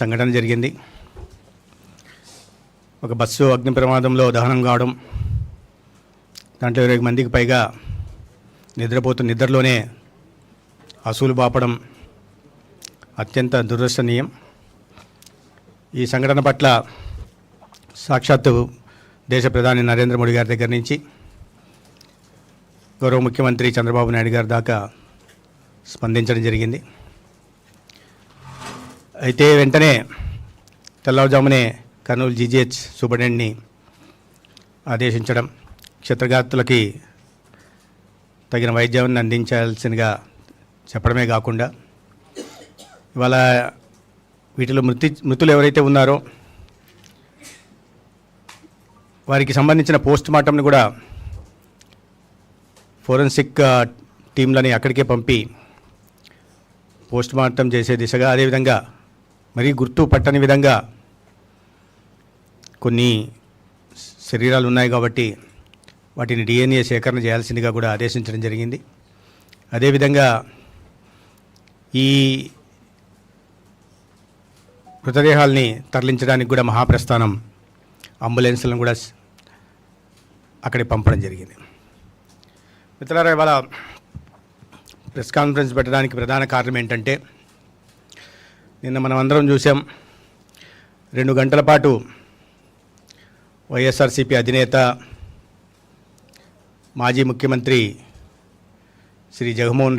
సంఘటన జరిగింది. ఒక బస్సు అగ్ని ప్రమాదంలో దహనం కావడం దాంట్లో ఇరవై మందికి పైగా నిద్రపోతూ నిద్రలోనే అసూలు బాపడం అత్యంత దురదర్శనీయం. ఈ సంఘటన పట్ల సాక్షాత్తు దేశ ప్రధాని నరేంద్ర మోడీ గారి దగ్గర నుంచి గౌరవ ముఖ్యమంత్రి చంద్రబాబు నాయుడు గారి దాకా స్పందించడం జరిగింది. అయితే వెంటనే తెల్లవారుజామునే కర్నూలు జీజీహెచ్ సూపరింటెండెంట్ని ఆదేశించడం క్షత్రఘాతులకి తగిన వైద్యాన్ని అందించాల్సిందిగా చెప్పడమే కాకుండా ఇవాళ వీటిలో మృతి మృతులు ఎవరైతే ఉన్నారో వారికి సంబంధించిన పోస్ట్ మార్టంని కూడా ఫోరెన్సిక్ టీంలని అక్కడికే పంపి పోస్ట్ మార్టం చేసే దిశగా అదేవిధంగా మరీ గుర్తు పట్టని విధంగా కొన్ని శరీరాలు ఉన్నాయి కాబట్టి వాటిని డిఎన్ఏ సేకరణ చేయాల్సిందిగా కూడా ఆదేశించడం జరిగింది. అదేవిధంగా ఈ మృతదేహాల్ని తరలించడానికి కూడా మహాప్రస్థానం అంబులెన్స్లను కూడా అక్కడికి పంపడం జరిగింది. మిత్రులారా ఇవాళ ప్రెస్ కాన్ఫరెన్స్ పెట్టడానికి ప్రధాన కారణం ఏంటంటే నిన్న మనం అందరం చూసాం రెండు గంటల పాటు వైఎస్ఆర్సీపీ అధినేత మాజీ ముఖ్యమంత్రి శ్రీ జగన్మోహన్